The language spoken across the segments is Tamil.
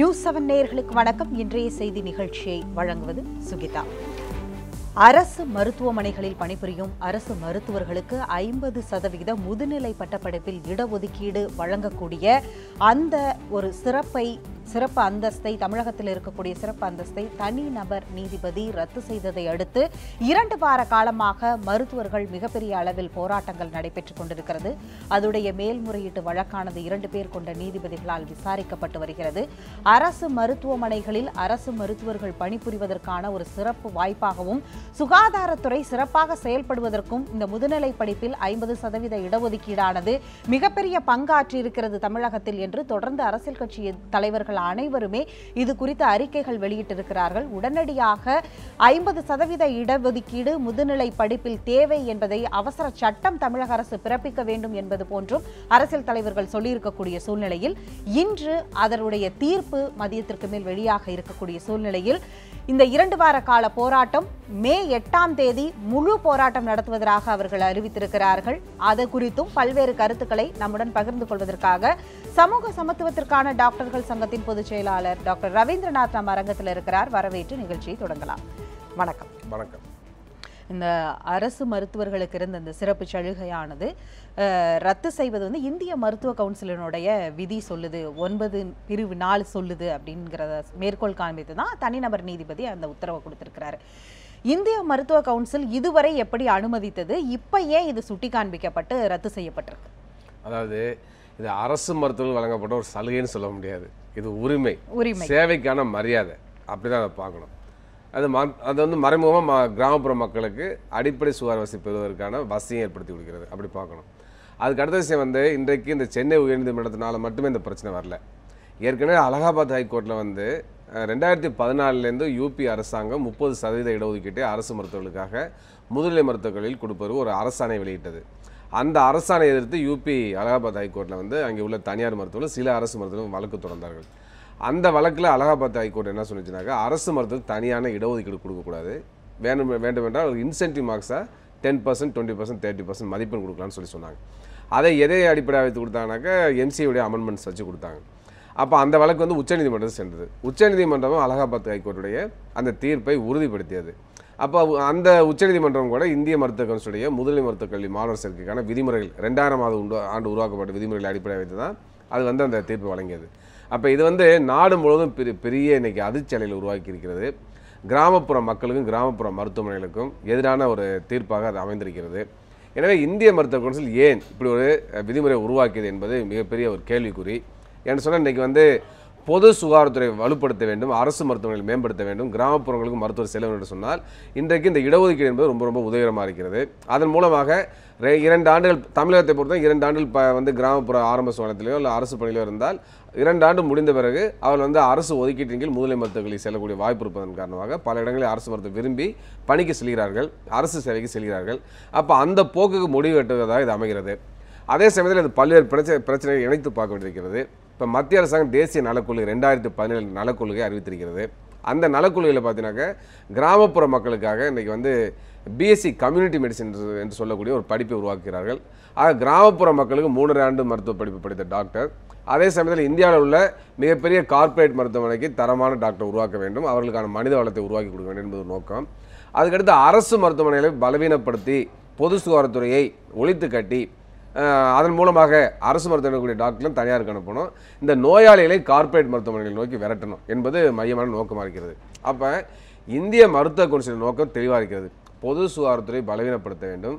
நியூஸ் செவன் நேயர்களுக்கு வணக்கம். இன்றைய செய்தி நிகழ்ச்சியை வழங்குவது சுகிதா. அரசு மருத்துவமனைகளில் பணிபுரியும் அரசு மருத்துவர்களுக்கு ஐம்பது சதவிகித முதுநிலை பட்டப்படிப்பில் இடஒதுக்கீடு வழங்கக்கூடிய அந்த ஒரு சிறப்பை சிறப்பு அந்தஸ்தை தமிழகத்தில் இருக்கக்கூடிய சிறப்பு அந்தஸ்தை தனி நபர் நீதிபதி ரத்து செய்ததை அடுத்து இரண்டு வார காலமாக மருத்துவர்கள் மிகப்பெரிய அளவில் போராட்டங்கள் நடைபெற்றுக் கொண்டிருக்கிறது. அதுடைய மேல்முறையீட்டு வழக்கானது இரண்டு பேர் கொண்ட நீதிபதிகளால் விசாரிக்கப்பட்டு வருகிறது. அரசு மருத்துவமனைகளில் அரசு மருத்துவர்கள் பணிபுரிவதற்கான ஒரு சிறப்பு வாய்ப்பாகவும் சுகாதாரத்துறை சிறப்பாக செயல்படுவதற்கும் இந்த முதுநிலை படிப்பில் ஐம்பது சதவீத இடஒதுக்கீடானது மிகப்பெரிய பங்காற்றியிருக்கிறது தமிழகத்தில் என்று தொடர்ந்து அரசியல் கட்சி தலைவர்கள் அனைவருமே இது குறித்த அறிக்கைகள் வெளியிட்டிருக்கிறார்கள். உடனடியாக ஐம்பது சதவீத இடஒதுக்கீடு முதுநிலை படிப்பில் தேவை என்பதை அவசர சட்டம் தமிழக அரசு பிறப்பிக்க வேண்டும் என்பது போன்றும் அரசியல் தலைவர்கள் சொல்லியிருக்கக்கூடிய சூழ்நிலையில் இன்று அதனுடைய தீர்ப்பு மதியத்திற்கு மேல் வெளியாக இருக்கக்கூடிய சூழ்நிலையில் இந்த இரண்டு வார கால போராட்டம் மே எட்டாம் தேதி முழு போராட்டம் நடத்துவதாக அவர்கள் அறிவித்திருக்கிறார்கள். அது குறித்தும் பல்வேறு கருத்துக்களை நம்முடன் பகிர்ந்து கொள்வதற்காக சமூக சமத்துவத்திற்கான டாக்டர்கள் சங்கத்தின் பொதுச் செயலாளர் டாக்டர் ரவீந்திரநாத் நம் அரங்கத்தில் இருக்கிறார். வரவேற்று நிகழ்ச்சியை தொடங்கலாம். வணக்கம். வணக்கம். இந்த அரசு மருத்துவர்களுக்கு இருந்த இந்த சிறப்பு சலுகையானது ரத்து செய்வது வந்து இந்திய மருத்துவ கவுன்சிலினுடைய விதி சொல்லுது ஒன்பது பிரிவு நாலு சொல்லுது அப்படிங்கிறத மேற்கோள் காண்பித்து தான் தனிநபர் நீதிபதி அந்த உத்தரவை கொடுத்திருக்கிறாரு. இந்திய மருத்துவ கவுன்சில் இதுவரை எப்படி அனுமதித்தது இப்போ ஏன் இது சுட்டி காண்பிக்கப்பட்டு ரத்து செய்யப்பட்டிருக்கு? அதாவது இது அரசு மருத்துவர்கள் வழங்கப்பட்ட ஒரு சலுகைன்னு சொல்ல முடியாது. இது உரிமை. உரிமை. சேவைக்கான மரியாதை. அப்படிதான் அதை பார்க்கணும். அது ம அது வந்து மறைமுகமாக ம கிராமப்புற மக்களுக்கு அடிப்படை சுகாதார வசதி பெறுவதற்கான வசதியை ஏற்படுத்தி கொடுக்கிறது. அப்படி பார்க்கணும். அதுக்கு அடுத்த விஷயம் வந்து இன்றைக்கு இந்த சென்னை உயர்நீதிமன்றத்தினால மட்டுமே இந்த பிரச்சனை வரல. ஏற்கனவே அலகாபாத் ஹைகோர்ட்டில் வந்து ரெண்டாயிரத்தி பதினாலுலேருந்து யூபி அரசாங்கம் முப்பது சதவீத இடஒதுக்கீட்டை அரசு மருத்துவர்களுக்காக முதுநிலை மருத்துவர்களில் கொடுப்பது ஒரு அரசாணை வெளியிட்டது. அந்த அரசாணை எதிர்த்து யூபி அலகாபாத் ஹைகோர்ட்டில் வந்து அங்கே உள்ள தனியார் மருத்துவர்கள் சில அரசு மருத்துவர்கள் வழக்கு தொடர்ந்தார்கள். அந்த வழக்கில் அலகாபாத் ஹைகோர்ட் என்ன சொன்னிச்சுனாக்கா அரசு மருத்துவ தனியான இடஒதுக்கீடு கொடுக்கக்கூடாது. வேணும் வேண்டும் என்றால் incentive மார்க்ஸாக ten percent twenty percent thirty percent மதிப்பெண் கொடுக்கலாம்னு சொல்லி சொன்னாங்க. அதை எதை அடிப்படையாக வைத்து கொடுத்தாங்கனாக்கா எம்சியுடைய அமெண்ட்மெண்ட்ஸ் வச்சு கொடுத்தாங்க. அப்போ அந்த வழக்கு வந்து உச்சநீதிமன்றம் சென்றது. உச்சநீதிமன்றமும் அலகாபாத் ஹைகோர்ட்டுடைய அந்த தீர்ப்பை உறுதிப்படுத்தியது. அப்போ அந்த உச்சநீதிமன்றம் கூட இந்திய மருத்துவ கவுன்சிலுடைய முதுநிலை மருத்துவக் கல்வி மாணவர் சேர்க்கைக்கான விதிமுறைகள் ரெண்டாயிரம் ஆண்டு உண்டு ஆண்டு உருவாக்கப்பட்ட விதிமுறைகளை அடிப்படையாக வைத்து தான் அது வந்து அந்த தீர்ப்பு வழங்கியது. அப்போ இது வந்து நாடு முழுவதும் பெரிய பெரிய இன்னைக்கு அதிர்ச்சலையில் உருவாக்கி இருக்கிறது. கிராமப்புற மக்களுக்கும் கிராமப்புற மருத்துவமனைகளுக்கும் எதிரான ஒரு தீர்ப்பாக அது அமைந்திருக்கிறது. எனவே இந்திய மருத்துவ கவுன்சில் ஏன் இப்படி ஒரு விதிமுறை உருவாக்கியது என்பது மிகப்பெரிய ஒரு கேள்விக்குறி. ஏன்னு சொன்னால் இன்றைக்கி வந்து பொது சுகாதாரத்துறை வலுப்படுத்த வேண்டும் அரசு மருத்துவமனைகள் மேம்படுத்த வேண்டும். கிராமப்புறங்களுக்கு மருத்துவர் செல்ல வேண்டும் என்று சொன்னால் இன்றைக்கு இந்த இடஒதுக்கீடு என்பது ரொம்ப ரொம்ப உதவிகரமாக இருக்கிறது. அதன் மூலமாக இரண்டு ஆண்டுகள் தமிழகத்தை பொறுத்தவரை இரண்டு ஆண்டுகள் ப வந்து கிராமப்புற ஆரம்ப சுகாதாரத்திலேயோ இல்லை அரசு பணியிலோ இருந்தால் இரண்டு ஆண்டு முடிந்த பிறகு அவர் வந்து அரசு ஒதுக்கீட்டின் கீழ் முதலை மருத்துவர்களில் செல்லக்கூடிய வாய்ப்பு இருப்பதன் காரணமாக பல இடங்களில் அரசு மருத்துவ விரும்பி பணிக்கு செல்கிறார்கள் அரசு சேவைக்கு செல்கிறார்கள். அப்போ அந்த போக்குக்கு முடிவு கட்டுவதாக இது அமைகிறது. அதே சமயத்தில் இது பல்வேறு பிரச்சனை பிரச்சனைகளை இணைத்து பார்க்க வேண்டியிருக்கிறது. இப்போ மத்திய அரசாங்கம் தேசிய நலக்குழு ரெண்டாயிரத்தி பதினேழு நலக்கொள்கை அறிவித்திருக்கிறது. அந்த நலக்குழுவில் பார்த்தீங்கன்னாக்க கிராமப்புற மக்களுக்காக இன்றைக்கி வந்து பிஎஸ்சி கம்யூனிட்டி மெடிசன் என்று சொல்லக்கூடிய ஒரு படிப்பை உருவாக்குகிறார்கள். ஆக கிராமப்புற மக்களுக்கு மூன்று ஆண்டு மருத்துவ படிப்பு படித்த டாக்டர். அதே சமயத்தில் இந்தியாவில் உள்ள மிகப்பெரிய கார்ப்பரேட் மருத்துவமனைக்கு தரமான டாக்டர் உருவாக்க வேண்டும். அவர்களுக்கான மனித வளத்தை உருவாக்கி கொடுக்க வேண்டும் என்பது நோக்கம். அதுக்கடுத்து அரசு மருத்துவமனைகளை பலவீனப்படுத்தி பொது சுகாதாரத்துறையை ஒழித்து கட்டி அதன் மூலமாக அரசு மருத்துவக்கூடிய டாக்டர்களும் தனியாருக்கு அனுப்பணும். இந்த நோயாளிகளை கார்ப்பரேட் மருத்துவமனைகள் நோக்கி விரட்டணும் என்பது மையமான நோக்கமாக இருக்கிறது. அப்போ இந்திய மருத்துவ கவுன்சிலின் நோக்கம் தெளிவாக இருக்கிறது. பொது சுகாதாரத்துறை பலவீனப்படுத்த வேண்டும்.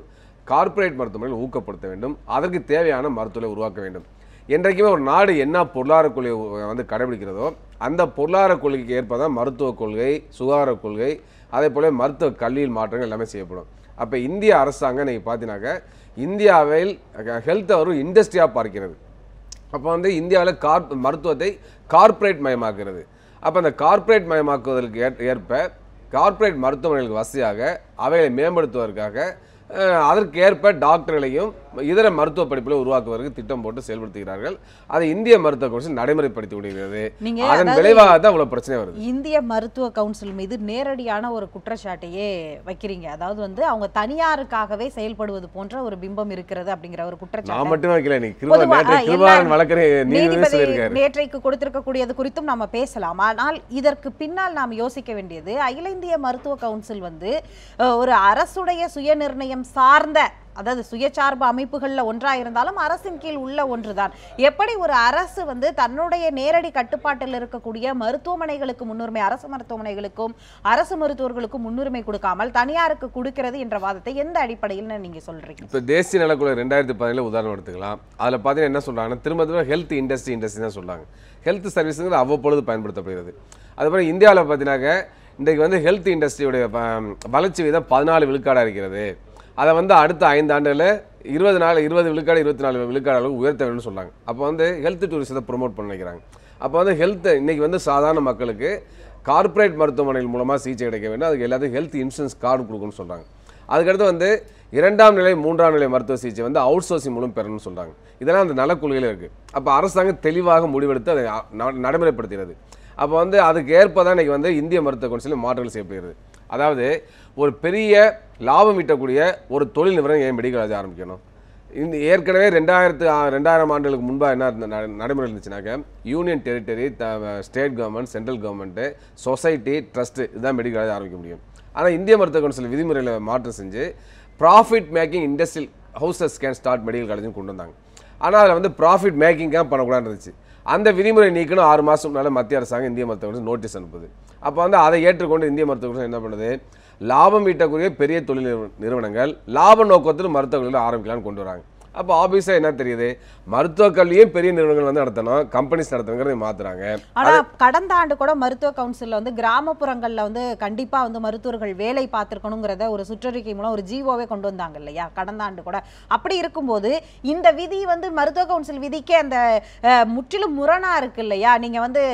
கார்ப்பரேட் மருத்துவமனைகள் ஊக்கப்படுத்த வேண்டும். அதற்கு தேவையான மருத்துவரை உருவாக்க வேண்டும். என்றைக்குமே ஒரு நாடு என்ன பொருளாதார கொள்கை வந்து கடைபிடிக்கிறதோ அந்த பொருளாதார கொள்கைக்கு ஏற்பதான் மருத்துவ கொள்கை சுகாதார கொள்கை அதே போல மருத்துவ கல்வியில் மாற்றங்கள் எல்லாமே செய்யப்படும். அப்போ இந்திய அரசாங்கம் நீங்கள் பார்த்தீங்கன்னாக்க இந்தியாவில் ஹெல்த்தை ஒரு இண்டஸ்ட்ரியாக பார்க்கிறது. அப்போ வந்து இந்தியாவில் கார் மருத்துவத்தை கார்ப்பரேட் மயமாக்குறது அப்போ அந்த கார்ப்பரேட் மயமாக்குவதற்கு ஏற்- ஏற்ப கார்ப்பரேட் மருத்துவமனைகளுக்கு வசதியாக அவைகளை மேம்படுத்துவதற்காக அதற்கேற்ப அதற்கு ஏற்ப டாக்டர்களையும் இதர மருத்துவ படிப்புகளை உருவாக்குவதற்கு திட்டம் போட்டு செயல்படுத்துகிறார்கள். அதை இந்திய மருத்துவ கவுன்சில் நடைமுறைப்படுத்தி விடுகிறது அதன் விளைவாக தான் இவ்வளவு பிரச்சனை வருது. இந்திய மருத்துவ கவுன்சில் மீது நேரடியான ஒரு குற்றச்சாட்டையே வைக்கிறீங்க. அதாவது வந்து அவங்க தனியாருக்காகவே செயல்படுவது போன்ற ஒரு பிம்பம் இருக்கிறது அப்படிங்கிற ஒரு நான் குற்றச்சாட்டு மட்டும் வைக்கல நீ கிருபா பொதுவா, நேற்று ஆ, கிருபாரன் எல்லா வழக்கறி நீதிபதி நேற்றைக்கு கொடுத்திருக்கக்கூடியது குறித்தும் நம்ம பேசலாம். ஆனால் இதற்கு பின்னால் நாம் யோசிக்க வேண்டியது அகில இந்திய மருத்துவ கவுன்சில் வந்து ஒரு அரசுடைய சுயநிர்ணயம் சார்ந்த அதாவது சுயசார்பு அமைப்புகளில் ஒன்றாக இருந்தாலும் அரசின் கீழ் உள்ள ஒன்றுதான். எப்படி ஒரு அரசு வந்து தன்னுடைய நேரடி கட்டுப்பாட்டில் இருக்கக்கூடிய மருத்துவமனைகளுக்கு முன்னுரிமை அரசு மருத்துவமனைகளுக்கும் அரசு மருத்துவர்களுக்கும் முன்னுரிமை கொடுக்காமல் தனியாருக்கு கொடுக்கிறது என்ற வாதத்தை எந்த அடிப்படையில் நீங்கள் சொல்கிறீங்க இப்போ தேசிய நலக்குழு ரெண்டாயிரத்தி பதினேழு உதாரணம் எடுத்துக்கலாம். அதில் பார்த்தீங்கன்னா என்ன சொல்கிறாங்கன்னா திரும்ப திரும்ப ஹெல்த் இண்டஸ்ட்ரி இண்டஸ்ட்ரி தான் சொல்கிறாங்க ஹெல்த் சர்வீஸுங்கிறது அவ்வப்பொழுது பயன்படுத்தப்படுகிறது. அதுபோல் இந்தியாவில் பார்த்தீங்கன்னாக்க இன்றைக்கு வந்து ஹெல்த் இண்டஸ்ட்ரியுடைய வளர்ச்சி வீதம் பதினாலு விழுக்காடாக இருக்கிறது. அதை வந்து அடுத்த ஐந்து ஆண்டுகளில் இருபது நாள் இருபது விழுக்காடு இருபத்தி நாலு விழுக்காடு அளவுக்கு உயர்த்த வேணும்னு சொன்னாங்க. அப்போ வந்து ஹெல்த் டூரிசத்தை ப்ரொமோட் பண்ண நினைக்கிறாங்க. அப்போ வந்து ஹெல்த் இன்றைக்கி வந்து சாதாரண மக்களுக்கு கார்ப்பரேட் மருத்துவமனைகள் மூலமாக சிகிச்சை கிடைக்க வேண்டும். அதுக்கு எல்லாத்தையும் ஹெல்த் இன்சூரன்ஸ் கார்டு கொடுக்கணும்னு சொல்கிறாங்க அதுக்கடுத்து வந்து இரண்டாம் நிலை மூன்றாம் நிலை மருத்துவ சிகிச்சை வந்து அவுட் சோர்சிங் மூலம் பெறணும்னு சொல்கிறாங்க இதெல்லாம் அந்த நலக்குழுவில் இருக்குது அப்போ அரசாங்கம் தெளிவாக முடிவெடுத்து அதை ந- நடைமுறைப்படுத்துகிறது அப்போ வந்து அதுக்கு ஏற்ப தான் இன்றைக்கி வந்து இந்திய மருத்துவ கவுன்சிலில் மாற்றங்கள் செய்யப்படுகிறது. அதாவது ஒரு பெரிய லாபம் ஈட்டக்கூடிய ஒரு தொழில் நிறுவனம் ஏன் மெடிக்கல் காலேஜ் ஆரம்பிக்கணும்? இந்த ஏற்கனவே ரெண்டாயிரத்து ரெண்டாயிரம் ஆண்டுகளுக்கு முன்பாக என்ன இருந்த நடைமுறை இருந்துச்சுனாக்க union territory the state government central government society trust இதுதான் மெடிக்கல் காலேஜ் ஆரம்பிக்க முடியும். ஆனால் இந்திய மருத்துவ கவுன்சில் விதிமுறையில் மாற்றம் செஞ்சு profit making industrial houses can start medical காலேஜ்னு கொண்டு வந்தாங்க. ஆனால் அதில் வந்து ப்ராஃபிட் மேக்கிங்காக பண்ணக்கூடாது இருந்துச்சு. அந்த விதிமுறை நீக்கணும் ஆறு மாதம் முன்னால் மத்திய அரசாங்கம் இந்திய மருத்துவ கவுன்சில் நோட்டீஸ் அனுப்புது. அப்போ வந்து அதை ஏற்றுக்கொண்டு இந்திய மருத்துவ கவுன்சில் என்ன பண்ணுது? லாபம் ஈட்டக்கூடிய பெரிய தொழில் நிறுவ- நிறுவனங்கள் லாப நோக்கத்தில் மருத்துவ ஆரம்பிக்கலாம்னு கொண்டு வராங்க. அப்போ ஆபீஸாக என்ன தெரியுது? மருத்துவ கல்வியும் பெரிய நிறுவனங்கள் வந்து நடத்தணும் கம்பெனிஸ் நடத்தணுங்கிறத மாத்துறாங்க. ஆனா கடந்த ஆண்டு கூட மருத்துவ கவுன்சில்ல வந்து கிராமப்புறங்கள்ல வந்து கண்டிப்பா வந்து மருத்துவர்கள் வேலை பார்த்திருக்கணுங்கிறத ஒரு சுற்றறிக்கை மூலம் ஒரு ஜீவோவே கொண்டு வந்தாங்க இல்லையா? கடந்த ஆண்டு கூட. அப்படி இருக்கும்போது இந்த விதி வந்து மருத்துவ கவுன்சில் விதிக்கே அந்த முற்றிலும் முரணா இருக்கு இல்லையா? நீங்க வந்து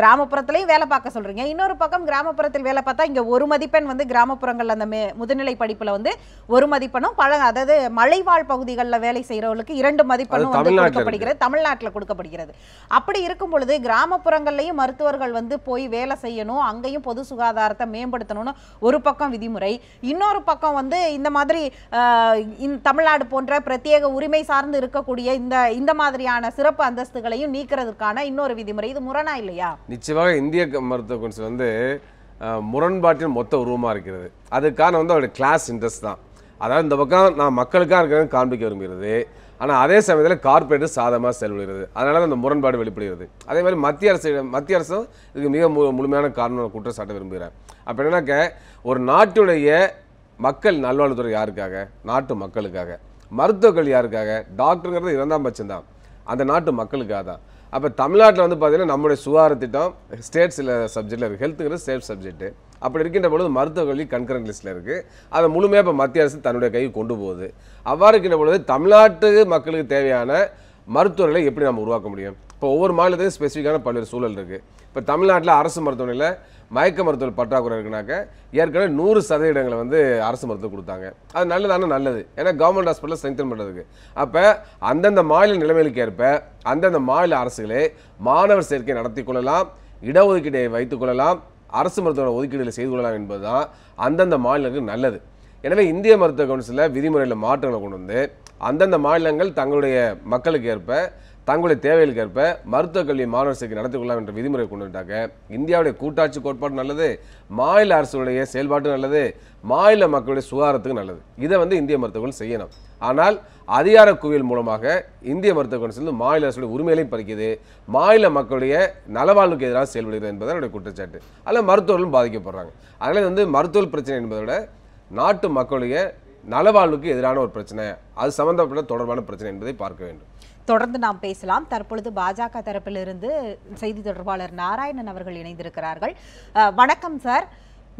கிராமப்புறத்திலையும் வேலை பார்க்க சொல்றீங்க. இன்னொரு பக்கம் கிராமப்புறத்தில் வேலை பார்த்தா இங்க ஒரு மதிப்பெண் வந்து கிராமப்புறங்கள்ல அந்த முதுநிலை படிப்புல வந்து ஒரு மதிப்பெண்ணும் பழ அதாவது மலைவாழ் பகுதிகளில் வேலை செய்யறவங்களுக்கு இரண்டு மதிப்பெண்ணும் வந்து கொடுக்கப்படுகிறது. தமிழ்நாட்டில் கொடுக்கப்படுகிறது. அப்படி இருக்கும் பொழுது கிராமப்புறங்கள்லையும் மருத்துவர்கள் வந்து போய் வேலை செய்யணும் அங்கேயும் பொது சுகாதாரத்தை மேம்படுத்தணும்னு ஒரு பக்கம் விதிமுறை. இன்னொரு பக்கம் வந்து இந்த மாதிரி தமிழ்நாடு போன்ற பிரத்யேக உரிமை சார்ந்து இருக்கக்கூடிய இந்த இந்த மாதிரியான சிறப்பு அந்தஸ்துகளையும் நீக்கிறதுக்கான இன்னொரு விதிமுறை. இது முரணா இல்லையா? நிச்சயமாக இந்திய மருத்துவ கவுன்சில் வந்து முரண்பாட்டின் மொத்த உருவமாக இருக்கிறது. அதுக்கான வந்து அவருடைய கிளாஸ் இன்ட்ரெஸ்ட் தான். அதாவது இந்த பக்கம் நான் மக்களுக்காக இருக்கிறது காண்பிக்க விரும்புகிறது. ஆனால் அதே சமயத்தில் கார்ப்பரேட்டு சாதமாக செயல்படுகிறது. அதனால அந்த முரண்பாடு வெளிப்படுகிறது. அதே மாதிரி மத்திய அரசு மத்திய அரசும் இதுக்கு மிக மு முழுமையான காரணம் குற்றச்சாட்ட விரும்புகிறேன். அப்போ என்னன்னாக்க ஒரு நாட்டுடைய மக்கள் நல்வாழ்வுத்துறை யாருக்காக? நாட்டு மக்களுக்காக. மருத்துவர்கள் யாருக்காக? டாக்டருங்கிறது இரண்டாம் பட்சம்தான். அந்த நாட்டு மக்களுக்காக தான். அப்போ தமிழ்நாட்டில் வந்து பார்த்தீங்கன்னா நம்முடைய சுகாதார திட்டம் ஸ்டேட் சில சப்ஜெக்டில் இருக்குது ஹெல்த்துங்கிறது ஸ்டேட் சப்ஜெக்ட்டு அப்படி இருக்கின்ற பொழுது மருத்துவ கல்வி கன்கரண்ட் லிஸ்ட்டில் இருக்குது அதை முழுமையாக இப்போ மத்திய அரசு தன்னுடைய கைக்கு கொண்டு போகுது. அவ்வாறு இருக்கின்ற பொழுது தமிழ்நாட்டு மக்களுக்கு தேவையான மருத்துவர்களை எப்படி நம்ம உருவாக்க முடியும்? இப்போ ஒவ்வொரு மாநிலத்துக்கும் ஸ்பெசிஃபிக்கான பல்வேறு சூழல் இருக்குது இப்போ தமிழ்நாட்டில் அரசு மருத்துவமனையில் மயக்க மருத்துவர் பற்றாக்குறை இருக்குனாக்க ஏற்கனவே நூறு சதவீதங்களை வந்து அரசு மருத்துவம் கொடுத்தாங்க. அது நல்லதானே நல்லது. ஏன்னா கவர்மெண்ட் ஹாஸ்பிட்டலில் ஸ்ட்ரென்தன் பண்ணுறதுக்கு அப்போ அந்தந்த மாநில நிலைமைகளுக்கு ஏற்ப அந்தந்த மாநில அரசுகளே மாணவர் சேர்க்கை நடத்தி கொள்ளலாம். இடஒதுக்கீட்டை வைத்துக் கொள்ளலாம். அரசு மருத்துவ ஒதுக்கீடுகளை செய்து கொள்ளலாம் என்பதுதான் அந்தந்த மாநிலங்களுக்கு நல்லது. எனவே இந்திய மருத்துவ கவுன்சிலில் விதிமுறையில் மாற்றங்களை கொண்டு வந்து அந்தந்த மாநிலங்கள் தங்களுடைய மக்களுக்கு ஏற்ப தங்களுடைய தேவைகளுக்கு ஏற்ப மருத்துவ கல்வி மாணவர் சேர்க்கை நடத்திக் கொள்ளலாம் என்ற விதிமுறை கொண்டு வந்தாக்க இந்தியாவுடைய கூட்டாட்சி கோட்பாடு நல்லது மாநில அரசுடைய செயல்பாட்டு நல்லது மாநில மக்களுடைய சுகாதாரத்துக்கு நல்லது. இதை வந்து இந்திய மருத்துவர்கள் செய்யணும். ஆனால் அதிகார குவியல் மூலமாக இந்திய மருத்துவ கவுன்சில் மாநில அரசுடைய உரிமைகளையும் பறிக்குது. மாநில மக்களுடைய நலவாழ்வுக்கு எதிராக செயல்படுகிறது என்பது என்னுடைய குற்றச்சாட்டு. அதில் மருத்துவர்களும் பாதிக்கப்படுறாங்க. அதனால் வந்து மருத்துவ பிரச்சனை என்பதை விட நாட்டு மக்களுடைய நலவாழ்வுக்கு எதிரான ஒரு பிரச்சனை. அது சம்பந்தப்பட்ட தொடர்பான பிரச்சனை என்பதை பார்க்க வேண்டும். தொடர்ந்து நாம் பேசலாம். தற்பொழுது பாஜக தரப்பிலிருந்து செய்தி தொடர்பாளர் நாராயணன் அவர்கள் இணைந்திருக்கிறார்கள். வணக்கம் சார்.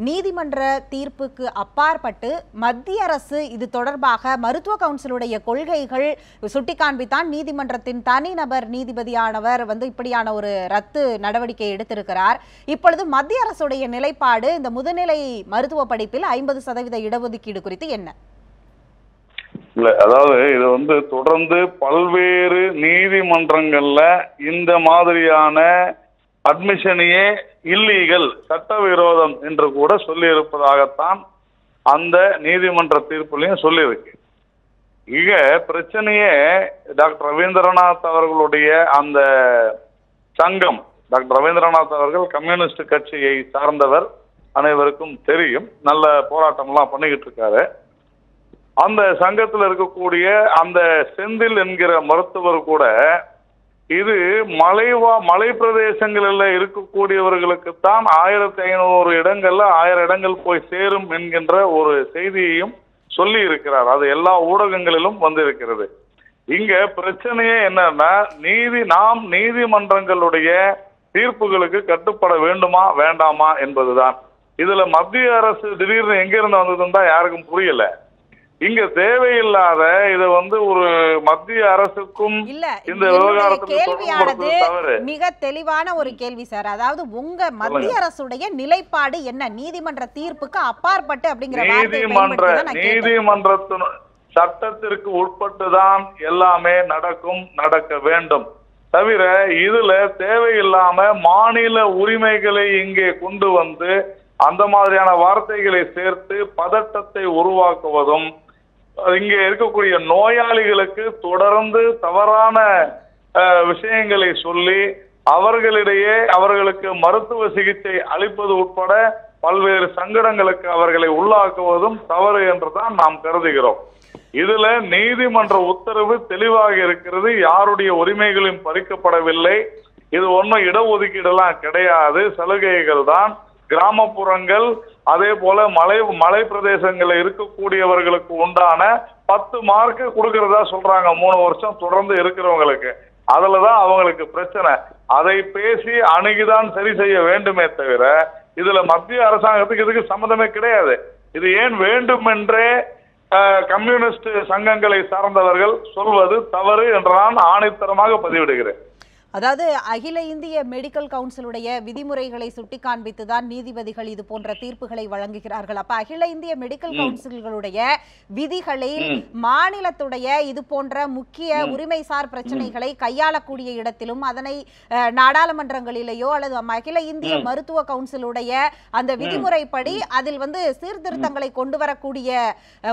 நீதிமன்ற தீர்ப்புக்கு அப்பாற்பட்டு மத்திய அரசு இது தொடர்பாக மருத்துவ கவுன்சிலுடைய கொள்கைகள் சுட்டிக்காண்பித்தான். நீதிமன்றத்தின் தனிநபர் நீதிபதியானவர் வந்து இப்படியான ஒரு ரத்து நடவடிக்கை எடுத்திருக்கிறார். இப்பொழுது மத்திய அரசுடைய நிலைப்பாடு இந்த முதுநிலை மருத்துவ படிப்பில் ஐம்பது சதவீத இடஒதுக்கீடு குறித்து என்ன? இல்ல அதாவது இது வந்து தொடர்ந்து பல்வேறு நீதிமன்றங்கள்ல இந்த மாதிரியான அட்மிஷனையே இல்லீகல் சட்டவிரோதம் என்று கூட சொல்லி இருப்பதாகத்தான் அந்த நீதிமன்ற தீர்ப்புலையும் சொல்லியிருக்கு. இக பிரச்சனையே டாக்டர் ரவீந்திரநாத் அவர்களுடைய அந்த சங்கம் டாக்டர் ரவீந்திரநாத் அவர்கள் கம்யூனிஸ்ட் கட்சியை சார்ந்தவர் அனைவருக்கும் தெரியும். நல்ல போராட்டம்லாம் பண்ணிக்கிட்டு இருக்காரு அந்த சங்கத்தில் இருக்கக்கூடிய அந்த செந்தில் என்கிற மருத்துவர் கூட இது மலைவா மலை பிரதேசங்களில் இருக்கக்கூடியவர்களுக்குத்தான் ஆயிரத்தி ஐநூறு இடங்கள்ல ஆயிரம் இடங்கள் போய் சேரும் என்கின்ற ஒரு செய்தியையும் சொல்லி இருக்கிறார். அது எல்லா ஊடகங்களிலும் வந்திருக்கிறது. இங்க பிரச்சனையே என்னன்னா நீதி நாம் நீதிமன்றங்களுடைய தீர்ப்புகளுக்கு கட்டுப்பட வேண்டுமா வேண்டாமா என்பதுதான். இதுல மத்திய அரசு திடீர்னு எங்க இருந்து வந்ததுன்னு தான் யாருக்கும் புரியல. இங்க தேவையில்லாத இதை வந்து ஒரு மத்திய அரசுக்கும் இல்ல இந்த விவகாரத்துக்கு தவறு. மிக தெளிவான ஒரு கேள்வி சார். அதாவது உங்க மத்திய அரசுடைய நிலைப்பாடு என்ன? நீதிமன்ற தீர்ப்புக்கு அப்பாற்பட்டு அப்படிங்கிற நீதிமன்ற. நீதிமன்றத்தின் சட்டத்திற்கு உட்பட்டுதான் எல்லாமே நடக்கும் நடக்க வேண்டும். தவிர இதுல தேவையில்லாம மாநில உரிமைகளை இங்கே கொண்டு வந்து அந்த மாதிரியான வார்த்தைகளை சேர்த்து பதட்டத்தை உருவாக்குவதும் இங்கே இருக்கக்கூடிய நோயாளிகளுக்கு தொடர்ந்து தவறான விஷயங்களை சொல்லி அவர்களிடையே அவர்களுக்கு மருத்துவ சிகிச்சை அளிப்பது உட்பட பல்வேறு சங்கடங்களுக்கு அவர்களை உள்ளாக்குவதும் தவறு என்றுதான் நாம் கருதுகிறோம். இதுல நீதிமன்ற உத்தரவு தெளிவாக இருக்கிறது. யாருடைய உரிமைகளும் பறிக்கப்படவில்லை. இது ஒன்றும் இடஒதுக்கீடெல்லாம் கிடையாது. சலுகைகள் தான். கிராமப்புறங்கள் அதே போல மலை மலை பிரதேசங்களில் இருக்கக்கூடியவர்களுக்கு உண்டான பத்து மார்க் கொடுக்கறதா சொல்றாங்க. மூணு வருஷம் தொடர்ந்து இருக்கிறவங்களுக்கு. அதுலதான் அவங்களுக்கு பிரச்சனை. அதை பேசி அணுகிதான் சரி செய்ய வேண்டுமே தவிர இதுல மத்திய அரசாங்கத்துக்கு இதுக்கு சம்மந்தமே கிடையாது. இது ஏன் வேண்டுமென்றே என்றே கம்யூனிஸ்ட் சங்கங்களை சார்ந்தவர்கள் சொல்வது தவறு என்று நான் ஆணைத்தரமாக பதிவிடுகிறேன். அதாவது அகில இந்திய மெடிக்கல் கவுன்சிலுடைய விதிமுறைகளை சுட்டி காண்பித்துதான் நீதிபதிகள் இது போன்ற தீர்ப்புகளை வழங்குகிறார்கள். அப்ப அகில இந்திய மெடிக்கல் கவுன்சில்களுடைய விதிகளில் மாநிலத்துடைய இது போன்ற முக்கிய உரிமைசார் பிரச்சனைகளை கையாளக்கூடிய இடத்திலும் அதனை நாடாளுமன்றங்களிலேயோ அல்லது அகில இந்திய மருத்துவ கவுன்சிலுடைய அந்த விதிமுறைப்படி அதில் வந்து சீர்திருத்தங்களை கொண்டு வரக்கூடிய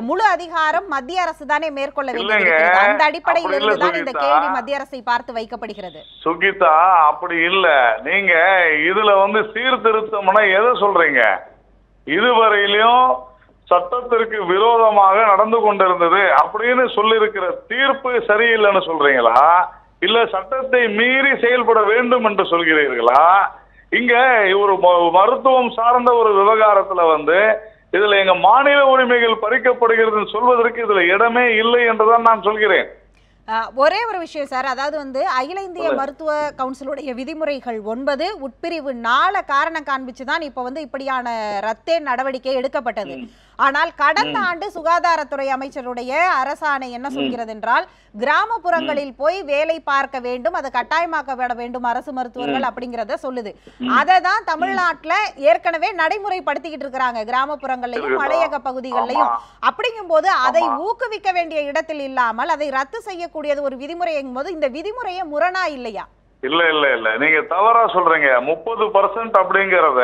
முழு அதிகாரம் மத்திய அரசு தானே மேற்கொள்ள. வேண்டியிருக்கிறது. அந்த அடிப்படையில் இருந்துதான் இந்த. கேள்வி மத்திய அரசை பார்த்து வைக்கப்படுகிறது. சுகிதா அப்படி இல்லை. நீங்க இதுல வந்து சீர்திருத்தம்னா எதை சொல்றீங்க? இதுவரையிலும் சட்டத்திற்கு விரோதமாக நடந்து கொண்டிருந்தது அப்படின்னு சொல்லியிருக்கிற தீர்ப்பு சரியில்லைன்னு சொல்றீங்களா? இல்ல சட்டத்தை மீறி செயல்பட வேண்டும் என்று சொல்கிறீர்களா? இங்க ஒரு ம- மருத்துவம் சார்ந்த ஒரு விவகாரத்துல வந்து இதுல எங்க மாநில உரிமைகள் பறிக்கப்படுகிறதுன்னு சொல்வதற்கு இதுல இடமே இல்லை என்றுதான் நான் சொல்கிறேன். ஒரே ஒரு விஷயம் சார். அதாவது வந்து அகில இந்திய மருத்துவ கவுன்சிலுடைய விதிமுறைகள் ஒன்பது உட்பிரிவு நால காரணம் காண்பிச்சு தான் இப்போ வந்து இப்படியான ரத்தே நடவடிக்கை எடுக்கப்பட்டது. ஆனால் கடந்த ஆண்டு சுகாதாரத்துறை அமைச்சருடைய அரசாணை என்ன சொல்கிறது என்றால் கிராமப்புறங்களில் போய் வேலை பார்க்க வேண்டும் அதை கட்டாயமாக்கப்பட வேண்டும் அரசு மருத்துவர்கள் அப்படிங்கறத சொல்லுது. அதை தான் தமிழ்நாட்டுல ஏற்கனவே நடைமுறைப்படுத்திக்கிட்டு இருக்கிறாங்க கிராமப்புறங்கள்லயும்? மலையக பகுதிகள்லயும் ஆமா. அப்படிங்கும்போது அதை. ஊக்குவிக்க வேண்டிய இடத்தில் இல்லாமல் அதை ரத்து செய்யக்கூடியது ஒரு விதிமுறைங்கும் போது இந்த விதிமுறையே முரணா இல்லையா? இல்ல இல்ல இல்ல. நீங்க தவறா சொல்றீங்க. முப்பது பர்சன்ட் அப்படிங்கறத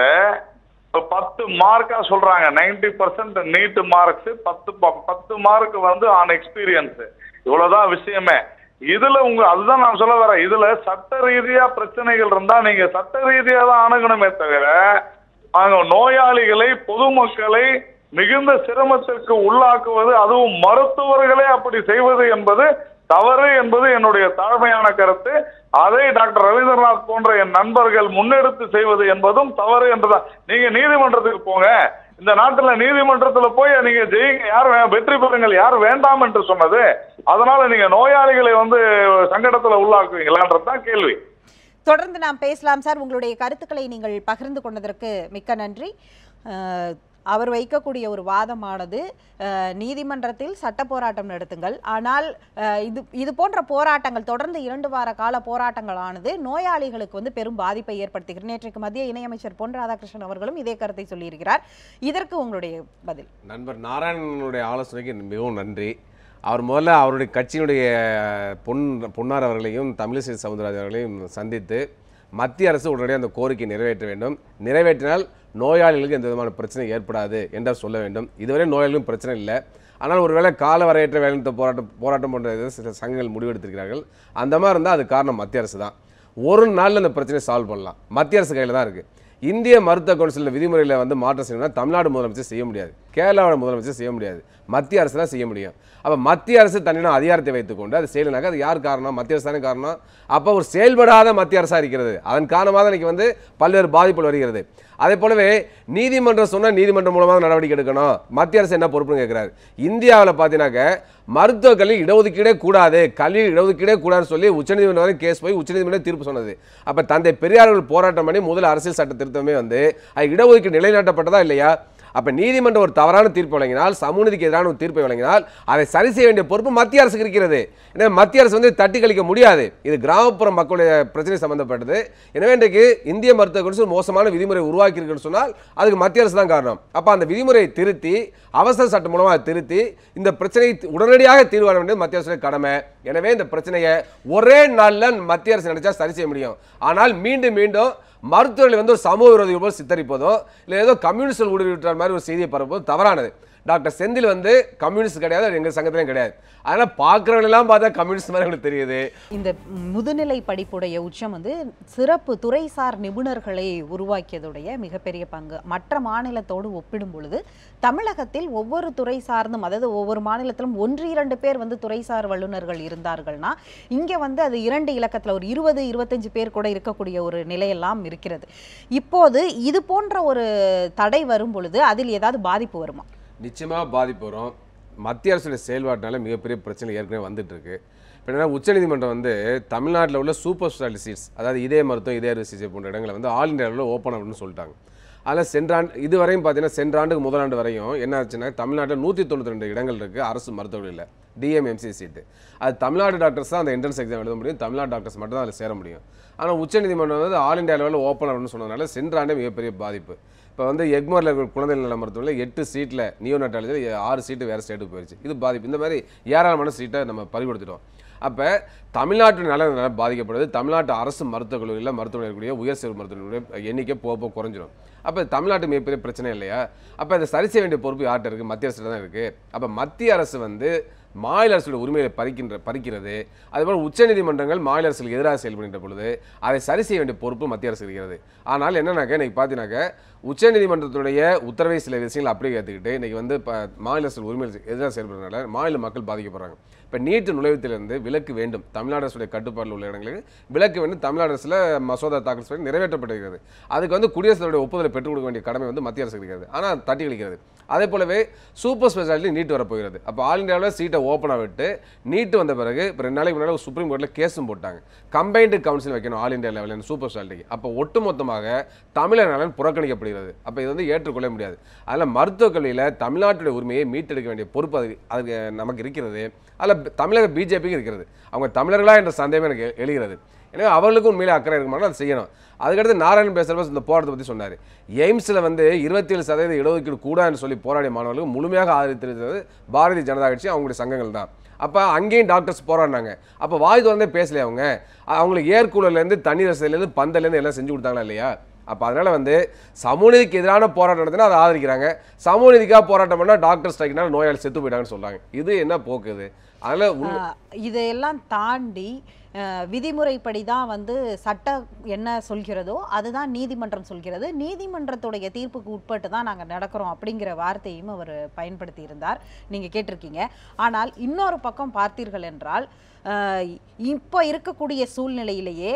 பத்து மார்க்கா சொல்றாங்க. நைன்டி பர்சன்ட் நீட்டு மார்க்ஸ் பத்து ப- பத்து மார்க் வந்து ஆன் எக்ஸ்பீரியன்ஸ் இவ்வளவுதான் விஷயமே. இதுல உங்க அதுதான் நான் சொல்ல வரேன். இதுல சட்ட ரீதியா பிரச்சனைகள் இருந்தா நீங்க சட்ட ரீதியா தான் அணுகணுமே தவிர அங்க நோயாளிகளை பொதுமக்களை மிகுந்த சிரமத்திற்கு உள்ளாக்குவது அதுவும் மருத்துவர்களே அப்படி செய்வது என்பது தவறு என்பது என்னுடைய தாழ்மையான கருத்து. அதை டாக்டர் ரவீந்திரநாத் போன்ற என் நண்பர்கள் முன்னெடுத்து செய்வது என்பதும் தவறு என்றுதான். நீங்க நீதிமன்றத்துக்கு போங்க. இந்த நாட்டுல நீதிமன்றத்துல போய் நீங்க ஜெயிங்க. யார் வே- வெற்றி பெறுங்கள். யார் வேண்டாம் என்று சொன்னது அதனால நீங்க நோயாளிகளை வந்து சங்கடத்துல உள்ளாக்குவீங்களான்றதுதான் கேள்வி. தொடர்ந்து நாம் பேசலாம் சார். உங்களுடைய கருத்துக்களை நீங்கள் பகிர்ந்து கொண்டதற்கு மிக்க நன்றி. அவர் வைக்கக்கூடிய ஒரு வாதமானது நீதிமன்றத்தில் சட்ட போராட்டம் நடத்துங்கள். ஆனால் இது இது போன்ற போராட்டங்கள் தொடர்ந்து இரண்டு வார கால போராட்டங்களானது நோயாளிகளுக்கு வந்து பெரும் பாதிப்பை ஏற்படுத்துகிறது. நேற்றைக்கு மத்திய இணையமைச்சர் பொன் ராதாகிருஷ்ணன் அவர்களும் இதே கருத்தை சொல்லியிருக்கிறார். இதற்கு உங்களுடைய பதில். நண்பர் நாராயணனுடைய ஆலோசனைக்கு மிகவும் நன்றி. அவர் முதல்ல அவருடைய கட்சியினுடைய பொன் பொன்னார் அவர்களையும் தமிழிசை சவுந்தரராஜ் அவர்களையும் சந்தித்து மத்திய அரசு உடனடியாக அந்த கோரிக்கை நிறைவேற்ற வேண்டும். நிறைவேற்றினால் நோயாளிகளுக்கு எந்த விதமான பிரச்சனை ஏற்படாது என்று சொல்ல வேண்டும். இதுவரை நோயாளிகளும் பிரச்சனை இல்லை. ஆனால் ஒருவேளை கால வரையற்ற வேலைநிறுத்த போராட்டம் போராட்டம் போன்ற சில சங்கங்கள் முடிவெடுத்திருக்கிறார்கள். அந்த மாதிரி இருந்தால் அது காரணம் மத்திய அரசு தான். ஒரு நாளில் அந்த பிரச்சனையை சால்வ் பண்ணலாம். மத்திய அரசு கையில் தான் இருக்குது இந்திய மருத்துவ கவுன்சிலில் விதிமுறையில் வந்து மாற்றம் செய்யணும்னா தமிழ்நாடு முதலமைச்சர் செய்ய முடியாது. கேரளாவோட முதலமைச்சர் செய்ய முடியாது. மத்திய அரசு தான் செய்ய முடியும். அப்போ மத்திய அரசு தன்னிடம் அதிகாரத்தை வைத்துக்கொண்டு அது செய்யலைனாக்கா அது யார் காரணம்? மத்திய அரசு தானே காரணம். அப்போ ஒரு செயல்படாத மத்திய அரசாக இருக்கிறது. அதன் காரணமாக தான் இன்னைக்கு வந்து பல்வேறு பாதிப்புகள் வருகிறது. அதே போலவே நீதிமன்றம் சொன்னால் நீதிமன்றம் மூலமாக நடவடிக்கை எடுக்கணும். மத்திய அரசு என்ன பொறுப்புன்னு கேட்குறாரு இந்தியாவில் பார்த்தீங்கன்னாக்க மருத்துவ கல்வி இடஒதுக்கீடே கூடாது. கல்வி இடஒதுக்கீடே கூடாதுன்னு சொல்லி உச்சநீதிமன்றம் வரை கேஸ் போய் உச்சநீதிமன்றம் தீர்ப்பு சொன்னது. அப்போ தந்தை பெரியார்கள் போராட்டம் பண்ணி முதல் அரசியல் சட்ட திருத்தமே வந்து அது இடஒதுக்கீடு நிலைநாட்டப்பட்டதா இல்லையா? அப்போ நீதிமன்றம் ஒரு தவறான தீர்ப்பு வழங்கினால் சமூகத்துக்கு எதிரான ஒரு தீர்ப்பை வழங்கினால் அதை சரி செய்ய வேண்டிய பொறுப்பு மத்திய அரசுக்கு இருக்கிறது. எனவே மத்திய அரசு வந்து தட்டி கழிக்க முடியாது. இது கிராமப்புற மக்களுடைய பிரச்சனை சம்பந்தப்பட்டது. எனவே இன்றைக்கு இந்திய மருத்துவ கவுன்சில் மோசமான விதிமுறை உருவாக்கியிருக்குன்னு சொன்னால் அதுக்கு மத்திய அரசு தான் காரணம். அப்போ அந்த விதிமுறையை திருத்தி அவசர சட்டம் மூலமாக திருத்தி இந்த பிரச்சனையை உடனடியாக தீர்வு வேண்டியது மத்திய அரசுடைய கடமை. எனவே இந்த பிரச்சனையை ஒரே நாளில் மத்திய அரசு நினைச்சா சரி செய்ய முடியும். ஆனால் மீண்டும் மீண்டும் மருத்துவர்களை வந்து ஒரு சமூக விரோதிகள் போல் சித்தரிப்பதோ இல்லை ஏதோ கம்யூனிஸ்ட் ஊடுருவிட்டார் மாதிரி ஒரு செய்தியை பரப்பதோ தவறானது. டாக்டர் செந்தில் வந்து கம்யூனிஸ்ட் கிடையாது எங்கள் சங்கத்திலையும் கிடையாது. அதனால் பார்க்குறவங்களெல்லாம் பார்த்தா கம்யூனிஸ்ட் மாதிரி எங்களுக்கு தெரியுது. இந்த முதுநிலை படிப்புடைய உச்சம் வந்து சிறப்பு துறைசார் நிபுணர்களை உருவாக்கியதுடைய மிகப்பெரிய பங்கு. மற்ற மாநிலத்தோடு ஒப்பிடும் பொழுது தமிழகத்தில் ஒவ்வொரு துறை சார்ந்தும் அதாவது ஒவ்வொரு மாநிலத்திலும் ஒன்று இரண்டு பேர் வந்து துறைசார் வல்லுநர்கள் இருந்தார்கள்னா இங்கே வந்து அது இரண்டு இலக்கத்தில் ஒரு இருபது இருபத்தஞ்சு பேர் கூட இருக்கக்கூடிய ஒரு நிலையெல்லாம் இருக்கிறது. இப்போது இது போன்ற ஒரு தடை வரும் பொழுது அதில் ஏதாவது பாதிப்பு வருமா? நிச்சயமாக பாதிப்பு வரும். மத்திய அரசுடைய செயல்பாட்டினால மிகப்பெரிய பிரச்சனை ஏற்கனவே வந்துட்டு இருக்கு இப்போ என்னென்னா உச்சநீதிமன்றம் வந்து தமிழ்நாட்டில் உள்ள சூப்பர் ஸ்பெஷாலிட்டி சீட்ஸ் அதாவது இதய மருத்துவம் இதே அறுவை சிகிச்சை போன்ற இடங்களை வந்து ஆல் இந்தியா ஓப்பன் அப்படின்னு சொல்லிட்டாங்க. அதில் சென்ற ஆண்டு இது வரையும் பார்த்தீங்கன்னா சென்ற ஆண்டுக்கு வரையும் என்ன ஆச்சுன்னா தமிழ்நாட்டில் நூற்றி தொண்ணூற்றி ரெண்டு இடங்கள் இருக்குது அரசு மருத்துவமனையில் டிஎம்எம்சி சீட்டு அது தமிழ்நாடு டாக்டர்ஸ் தான் அந்த என்ட்ரன்ஸ் எக்ஸாம் எழுத முடியும். தமிழ்நாடு டாக்டர்ஸ் மட்டும் தான் அதில் சேர முடியும். ஆனால் உச்சநீதிமன்றம் வந்து ஆல் இண்டியா லெவலில் ஓப்பன் ஆகணும்னு சொன்னதுனால சென்ற ஆண்டே மிகப்பெரிய பாதிப்பு. இப்போ வந்து எக்மோரில் இருக்கிற குழந்தைகள் நல மருத்துவமனையில் எட்டு சீட்டில் நியோநட்டாலஜியில் ஆறு சீட்டு வேறு ஸ்டேட்டுக்கு போயிடுச்சு இது பாதிப்பு. இந்த மாதிரி ஏராளமான சீட்டை நம்ம பறிகொடுத்துட்டோம். அப்போ தமிழ்நாட்டு நல நல பாதிக்கப்படுது. தமிழ்நாட்டு அரசு மருத்துவக் கல்லூரியில் மருத்துவமனை இருக்கக்கூடிய உயர் சிறு மருத்துவமனையுடைய எண்ணிக்கை போக போக குறைஞ்சிடும் அப்போ தமிழ்நாட்டு மிகப்பெரிய பிரச்சனை இல்லையா? அப்போ அதை சரி செய்ய வேண்டிய பொறுப்பு யார்கிட்ட இருக்குது மத்திய அரசு தான் இருக்குது அப்போ மத்திய அரசு வந்து மாநில அரசுடைய உரிமையை பறிக்கின்ற பறிக்கிறது. அதுபோல் உச்சநீதிமன்றங்கள் மாநில அரசுக்கு எதிராக செயல்படுகின்ற பொழுது அதை சரி செய்ய வேண்டிய பொறுப்பு மத்திய அரசு இருக்கிறது. ஆனால் என்னன்னாக்க இன்றைக்கி பார்த்தீங்கன்னாக்க உச்சநீதிமன்றத்துடைய உத்தரவை சில விஷயங்கள் அப்படியே ஏற்றுக்கிட்டு இன்றைக்கி வந்து இப்போ மாநில அரசு உரிமை எதிராக செயல்படுறதுனால மாநில மக்கள் பாதிக்கப்படுறாங்க இப்போ நீட்டு நுழைவுத்திலிருந்து விலக்கு வேண்டும். தமிழ்நாடு அரசுடைய கட்டுப்பாட்டில் உள்ள இடங்களுக்கு விலக்கு வேண்டும். தமிழ்நாடு அரசில் மசோதா தாக்கல் செய்ய நிறைவேற்றப்பட்டிருக்கிறது. அதுக்கு வந்து குடியரசுத் தலைவருடைய ஒப்புதலை பெற்றுக் கொடுக்க வேண்டிய கடமை வந்து மத்திய அரசு இருக்கிறது. ஆனால் தட்டி கழிக்கிறது அதே போலவே சூப்பர் ஸ்பெஷாலிட்டி நீட் வரப்போகிறது. அப்போ ஆல் இந்தியாவில் சீட்டை ஓப்பனாக விட்டு நீட் வந்த பிறகு இப்போ ரெண்டு நாளைக்கு முன்னாடி சுப்ரீம் கோர்ட்டில் கேஸும் போட்டாங்க. கம்பைன்டு கவுன்சில் வைக்கணும் ஆல் இந்தியா லெவலில் சூப்பர் ஸ்பெஷாலிட்டிக்கு. அப்போ ஒட்டுமொத்தமாக தமிழர் நலன் புறக்கணிக்கப்படுகிறது. அப்போ இது வந்து ஏற்றுக்கொள்ள முடியாது. அதில் மருத்துவக் கல்வியில் தமிழ்நாட்டுடைய உரிமையை மீட்டெடுக்க வேண்டிய பொறுப்பு அது அதுக்கு நமக்கு இருக்கிறது. அதில் தமிழக பிஜேபிக்கு இருக்கிறது. அவங்க தமிழர்களா என்ற சந்தேகம் எனக்கு எழுகிறது. எனவே அவர்களுக்கும் உண்மையிலே அக்கறை இருக்குமானால் அதை செய்யணும். அதுக்கடுத்து நாராயணன் பேசுகிறப்ப இந்த போராட்டத்தை பற்றி சொன்னார். எய்ம்ஸில் வந்து இருபத்தி ஏழு சதவீத இடஒதுக்கீடு கூடாதுன்னு சொல்லி போராடிய மாணவர்களுக்கு முழுமையாக ஆதரித்திருந்தது பாரதிய ஜனதா கட்சி அவங்களுடைய சங்கங்கள் தான். அப்போ அங்கேயும் டாக்டர்ஸ் போராடினாங்க. அப்போ வாய் திறந்தே பேசலையே அவங்க? அவங்களுக்கு ஏர்கூலர்லேருந்து தண்ணீர் வசதியிலேருந்து பந்தலேருந்து எல்லாம் செஞ்சு கொடுத்தாங்களா இல்லையா? அப்போ அதனால் வந்து சமூகநீதிக்கு எதிரான போராட்டம் நடத்தினா அதை ஆதரிக்கிறாங்க. சமூகநீதிக்காக போராட்டம் பண்ணால் டாக்டர் ஸ்ட்ரைக்னால் நோயாளி செத்து போயிட்டாங்கன்னு சொல்கிறாங்க இது என்ன போக்குது இதையெல்லாம் தாண்டி விதிமுறைப்படிதான் விதிமுறைப்படி தான் வந்து சட்டம் என்ன சொல்கிறதோ அதுதான் நீதிமன்றம் சொல்கிறது. நீதிமன்றத்துடைய தீர்ப்புக்கு உட்பட்டு தான் நாங்கள் நடக்கிறோம் அப்படிங்கிற வார்த்தையும் அவர் பயன்படுத்தி இருந்தார். நீங்கள் கேட்டிருக்கீங்க. ஆனால் இன்னொரு பக்கம் பார்த்தீர்கள் என்றால் இப்போ இருக்கக்கூடிய சூழ்நிலையிலேயே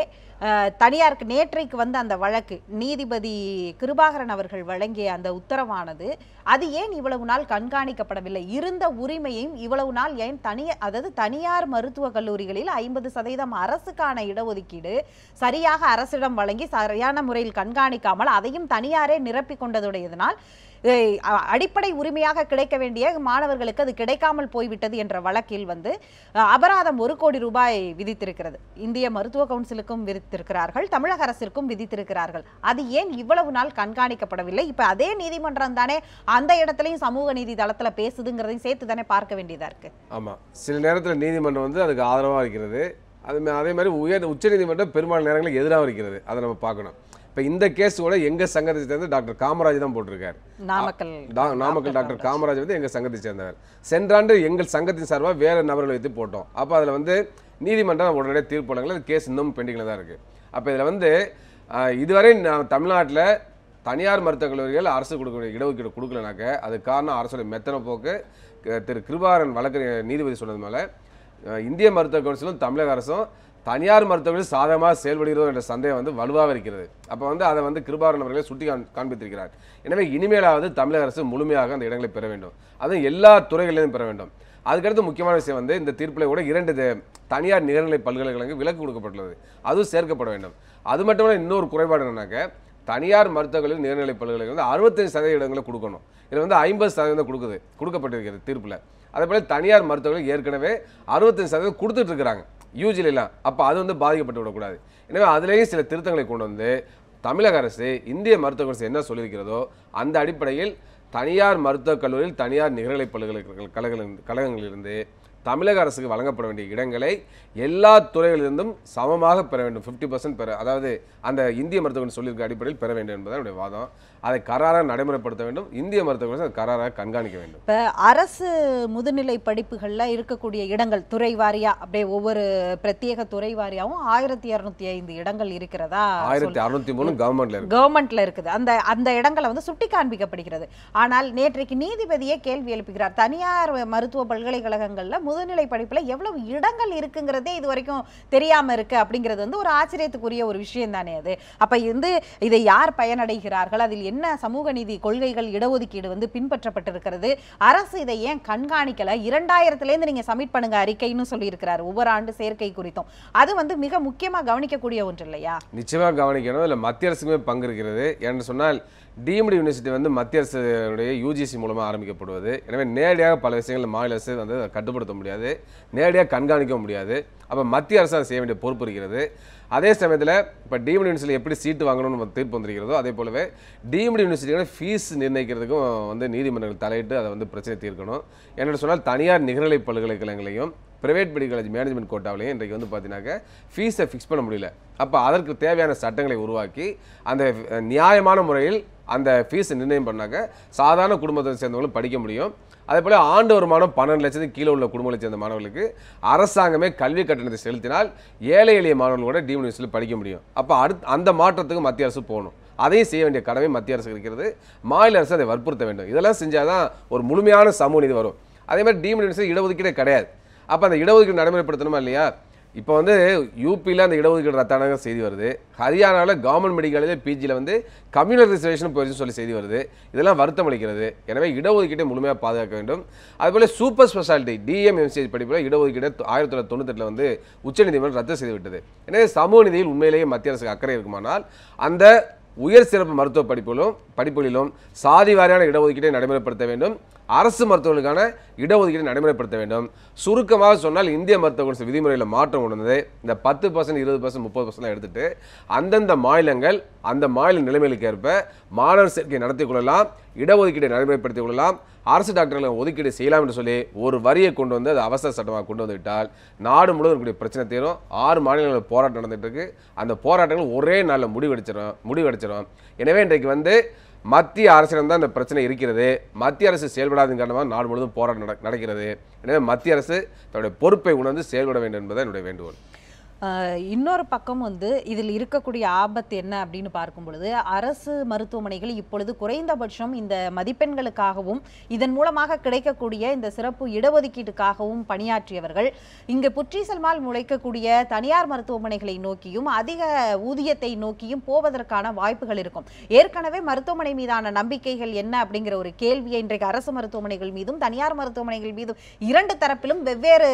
தனியாருக்கு நேற்றைக்கு வந்த அந்த வழக்கு நீதிபதி கிருபாகரன் அவர்கள் வழங்கிய அந்த உத்தரவானது அது ஏன் இவ்வளவு நாள் கண்காணிக்கப்படவில்லை? இருந்த உரிமையும் இவ்வளவு நாள் ஏன் தனிய அதாவது தனியார் மருத்துவக் கல்லூரிகளில் ஐம்பது சதவீதம் அரசுக்கான இடஒதுக்கீடு சரியாக அரசிடம் வழங்கி சரியான முறையில் கண்காணிக்காமல் அதையும் தனியாரே நிரப்பிக் கொண்டதுடையதனால் அடிப்படை உரிமையாக கிடைக்க வேண்டிய மாணவர்களுக்கு அது கிடைக்காமல் போய்விட்டது என்ற வழக்கில் வந்து அபராதம் ஒரு கோடி ரூபாய் விதித்திருக்கிறது. இந்திய மருத்துவ கவுன்சிலுக்கும் விதித்து விதித்திருக்கிறார்கள் தமிழக அரசிற்கும் விதித்திருக்கிறார்கள். அது ஏன் இவ்வளவு நாள் கண்காணிக்கப்படவில்லை? இப்போ அதே நீதிமன்றம் தானே அந்த இடத்துலையும் சமூக நீதி தளத்தில் பேசுதுங்கிறதையும் சேர்த்து தானே பார்க்க வேண்டியதாக இருக்குது ஆமாம் சில நேரத்தில் நீதிமன்றம் வந்து அதுக்கு ஆதரவாக இருக்கிறது. அது அதே மாதிரி உயர் உச்சநீதிமன்றம் பெரும்பாலான நேரங்களில் எதிராக இருக்கிறது. அதை நம்ம பார்க்கணும். இப்போ இந்த கேஸ் கூட எங்கள் சங்கத்தை சேர்ந்து டாக்டர் காமராஜ் தான் போட்டிருக்காரு. நாமக்கல் நாமக்கல் டாக்டர் காமராஜ். வந்து எங்கள் சங்கத்தை சேர்ந்தவர். சென்றாண்டு எங்கள் சங்கத்தின் சார்பாக வேறு நபர்களை வைத்து போட்டோம். அப்போ அதில் வந்து நீதிமன்றம் உடனடியாக தீர்ப்பு வழங்கல. கேஸ் இன்னும் பெண்டிங்கில் தான் இருக்குது அப்போ இதில் வந்து இதுவரை நான் தமிழ்நாட்டில் தனியார் மருத்துவக் கல்லூரிகள் அரசு கொடுக்கக்கூடிய இடஒதுக்கீடு கொடுக்கலனாக்க அது காரணம் அரசுடைய மெத்தன போக்கு திரு கிருபாரன் வழக்கு நீதிபதி சொன்னதுனால அஹ், இந்திய மருத்துவக் கவுன்சிலும் தமிழக அரசும் தனியார் மருத்துவர்கள் சாதகமாக செயல்படுகிறதோ என்ற சந்தேகம் வந்து வலுவாக இருக்கிறது. அப்போ வந்து அதை வந்து கிருபாரன் அவர்களே சுட்டி காண் காண்பித்திருக்கிறார். எனவே இனிமேலாவது தமிழக அரசு முழுமையாக அந்த இடங்களை பெற வேண்டும். அதுவும் எல்லா துறைகளிலும் பெற வேண்டும். அதுக்கடுத்து முக்கியமான விஷயம் வந்து இந்த தீர்ப்பில் கூட இரண்டு தனியார் நிகர்நிலை பல்கலைக்கழகங்களுக்கு விலக்கு கொடுக்கப்பட்டுள்ளது. அதுவும் சேர்க்கப்பட வேண்டும். அது மட்டும் இல்ல இன்னொரு குறைபாடு என்னன்னாக்க தனியார் மருத்துவர்களில் கல்லூரி நிகர்நிலை பல்கலைக்கழகம் வந்து அறுபத்தஞ்சு சதவீத இடங்களை கொடுக்கணும். இது வந்து ஐம்பது சதவீதம் கொடுக்குது கொடுக்கப்பட்டிருக்கிறது தீர்ப்பில். அதே போல் தனியார் மருத்துவர்கள் ஏற்கனவே அறுபத்தஞ்சு சதவீதம் கொடுத்துட்டு இருக்கிறாங்க. யூஜிலாம் அப்போ அது வந்து பாதிக்கப்பட்டு விடக்கூடாது. எனவே அதுலேயும் சில திருத்தங்களை கொண்டு வந்து தமிழக அரசு இந்திய மருத்துவ அரசு என்ன சொல்லியிருக்கிறதோ அந்த அடிப்படையில் தனியார் மருத்துவக் கல்லூரியில் தனியார் நிகர்நிலை பல்கலைக்கழக கழகங்கள் கழகங்களிலிருந்து தமிழக அரசுக்கு வழங்கப்பட வேண்டிய இடங்களை எல்லா துறைகளிலிருந்தும் சமமாக பெற வேண்டும். 50% பெற அதாவது அந்த இந்திய மருத்துவர்கள் சொல்லியிருக்க அடிப்படையில் பெற வேண்டும் என்பது என்னுடைய வாதம். அதை கராராக நடைமுறைப்படுத்த வேண்டும். இந்திய மருத்துவ அரசு அதை கராராக கண்காணிக்க வேண்டும். இப்ப அரசு முதுநிலை படிப்புகள்ல இருக்கக்கூடிய இடங்கள் துறை வாரியா அப்படியே ஒவ்வொரு பிரத்யேக துறை வாரியாவும் ஆயிரத்தி இருநூத்தி ஐந்து இடங்கள் இருக்கிறதா? ஆயிரத்தி அறுநூத்தி மூணு கவர்மெண்ட்ல இருக்கு. கவர்மெண்ட்ல இருக்குது. அந்த அந்த இடங்களை வந்து சுட்டி காண்பிக்கப்படுகிறது. ஆனால் நேற்றைக்கு நீதிபதியே கேள்வி எழுப்புகிறார். தனியார் மருத்துவ பல்கலைக்கழகங்கள்ல முதுநிலை படிப்பில் எவ்வளவு இடங்கள் இருக்குங்கிறதே இது வரைக்கும் தெரியாமல் இருக்கு அப்படிங்கிறது வந்து ஒரு ஆச்சரியத்துக்குரிய ஒரு விஷயம் தானே அது. அப்போ வந்து இதை யார் பயனடைகிறார்கள்? அதில் என்ன சமூக நீதி கொள்கைகள் இடஒதுக்கீடு வந்து பின்பற்றப்பட்டிருக்கிறது? அரசு இதை ஏன் கண்காணிக்கலை? இரண்டாயிரத்துலேருந்து நீங்கள் சப்மிட் பண்ணுங்க அறிக்கைன்னு சொல்லியிருக்கிறார் ஒவ்வொரு ஆண்டு சேர்க்கை குறித்தும். அது வந்து மிக முக்கியமாக கவனிக்கக்கூடிய ஒன்று இல்லையா? நிச்சயமாக கவனிக்கணும். இல்லை மத்திய அரசுக்குமே பங்கு இருக்கிறது. என்று சொன்னால் டீம்டு யூனிவர்சிட்டி வந்து மத்திய அரசுடைய யூஜிசி மூலமாக ஆரம்பிக்கப்படுவது. எனவே நேரடியாக பல விஷயங்கள் மாநில அரசு வந்து கட்டுப்படுத்த முடியாது. நேரடியாக கண்காணிக்க முடியாது. அப்போ மத்திய அரசு அதை செய்ய வேண்டிய பொறுப்பு இருக்கிறது. அதே சமயத்தில் இப்போ டீம்டு யூனிவர்சிட்டியில் எப்படி சீட்டு வாங்கணும்னு நம்ம தீர்ப்பு வந்திருக்கிறதோ அதே போலவே டீம்டு யூனிவர்சிட்டியோட ஃபீஸ் நிர்ணயிக்கிறதுக்கும் வந்து நீதிமன்றங்கள் தலையிட்டு அதை வந்து பிரச்சனை தீர்க்கணும். என்னென்னு சொன்னால் தனியார் நிகர்நிலை பல்கலைக்கழகங்களையும் பிரைவேட் மெடிக்கல் காலேஜ் மேனேஜ்மெண்ட் கோட்டாவிலையும் இன்றைக்கு வந்து பார்த்தீங்கன்னாக்க ஃபீஸை ஃபிக்ஸ் பண்ண முடியல. அப்போ அதற்கு தேவையான சட்டங்களை உருவாக்கி அந்த நியாயமான முறையில் அந்த ஃபீஸ் நிர்ணயம் பண்ணாக்க சாதாரண குடும்பத்தை சேர்ந்தவங்களும் படிக்க முடியும். அதே போல் ஆண்டு வருமானம் பன்னெண்டு லட்சத்துக்கு கீழே உள்ள குடும்பங்களை சேர்ந்த மாணவர்களுக்கு அரசாங்கமே கல்வி கட்டணத்தை செலுத்தினால் ஏழை எளிய மாணவர்கள் கூட டீம் யூனிவர்சிட்டியில் படிக்க முடியும். அப்போ அடுத் அந்த மாற்றத்துக்கு மத்திய அரசு போகணும். அதையும் செய்ய வேண்டிய கடமை மத்திய அரசுக்கு இருக்கிறது. மாநில அரசு அதை வற்புறுத்த வேண்டும். இதெல்லாம் செஞ்சாதான் ஒரு முழுமையான சமூக நீதி வரும். அதே மாதிரி டீம் யூனிவர்சிட்டி இடஒதுக்கீடே கிடையாது. அப்போ அந்த இடஒதுக்கீடு நடைமுறைப்படுத்தணுமா இல்லையா? இப்போ வந்து யூபியில் அந்த இடஒதுக்கீடு ரத்தான செய்தி வருது. ஹரியானாவில் கவர்மெண்ட் மெடிக்கலில் பிஜியில் வந்து கம்யூனல் ரிசர்வேஷன் போயிடுச்சுன்னு சொல்லி செய்தி வருது. இதெல்லாம் வருத்தம் அளிக்கிறது. எனவே இடஒதுக்கீட்டை முழுமையாக பாதுகாக்க வேண்டும். அதுபோல் சூப்பர் ஸ்பெஷாலிட்டி டிஎம்எம்சிஎஸ் படிப்பில் இடஒதுக்கீடு ஆயிரத்தி தொள்ளாயிரத்தி தொண்ணூத்தெட்டில் வந்து உச்சநீதிமன்றம் ரத்து செய்துவிட்டது. எனவே சமூக நிதியில் உண்மையிலேயே மத்திய அரசுக்கு அக்கறை இருக்குமானால் அந்த உயர் சிறப்பு மருத்துவ படிப்புகளும் படிப்புகளிலும் சாதி வாரியான இடஒதுக்கீட்டை நடைமுறைப்படுத்த வேண்டும். அரசு மருத்துவர்களுக்கான இடஒதுக்கீடு நடைமுறைப்படுத்த வேண்டும். சுருக்கமாக சொன்னால் இந்திய மருத்துவ குடிசை விதிமுறையில் மாற்றம் கொண்டு இந்த பத்து பர்சன்ட் இருபது பர்சன்ட் முப்பது பர்சன்ட் எடுத்துட்டு அந்தந்த மாநிலங்கள் அந்த மாநில நிலைமைகளுக்கு ஏற்ப மாணவர் சேர்க்கை நடத்திக் கொள்ளலாம் இடஒதுக்கீட்டை நடைமுறைப்படுத்திக் கொள்ளலாம். அரசு டாக்டர்களை ஒதுக்கீடு செய்யலாம் என்று சொல்லி ஒரு வரியை கொண்டு வந்து அது அவசர சட்டமாக கொண்டு வந்துவிட்டால் நாடு முழுவதும் இருக்கக்கூடிய பிரச்சனை தீரும். ஆறு மாநிலங்களில் போராட்டம் நடந்துகிட்டு இருக்கு. அந்த போராட்டங்கள் ஒரே நாளில் முடிவெடுச்சிடும் முடிவெடுச்சிடும் எனவே இன்றைக்கு வந்து மத்திய அரசிடம் தான் இந்த பிரச்சனை இருக்கிறது. மத்திய அரசு செயல்படாதன் காரணமாக நாடு முழுவதும் போராட்டம் நட- நடக்கிறது. எனவே மத்திய அரசு தன்னுடைய பொறுப்பை உணர்ந்து செயல்பட வேண்டும் என்பது என்னுடைய வேண்டுகோள். இன்னொரு பக்கம் வந்து இதில் இருக்கக்கூடிய ஆபத்து என்ன அப்படின்னு பார்க்கும் பொழுது அரசு மருத்துவமனைகள் இப்பொழுது குறைந்தபட்சம் இந்த மதிப்பெண்களுக்காகவும் இதன் மூலமாக கிடைக்கக்கூடிய இந்த சிறப்பு இடஒதுக்கீட்டுக்காகவும் பணியாற்றியவர்கள் இங்கு புற்றீசல்மால் முளைக்கக்கூடிய தனியார் மருத்துவமனைகளை நோக்கியும் அதிக ஊதியத்தை நோக்கியும் போவதற்கான வாய்ப்புகள் இருக்கும். ஏற்கனவே மருத்துவமனை மீதான நம்பிக்கைகள் என்ன அப்படிங்கிற ஒரு கேள்வியை இன்றைக்கு அரசு மருத்துவமனைகள் மீதும் தனியார் மருத்துவமனைகள் மீதும் இரண்டு தரப்பிலும் வெவ்வேறு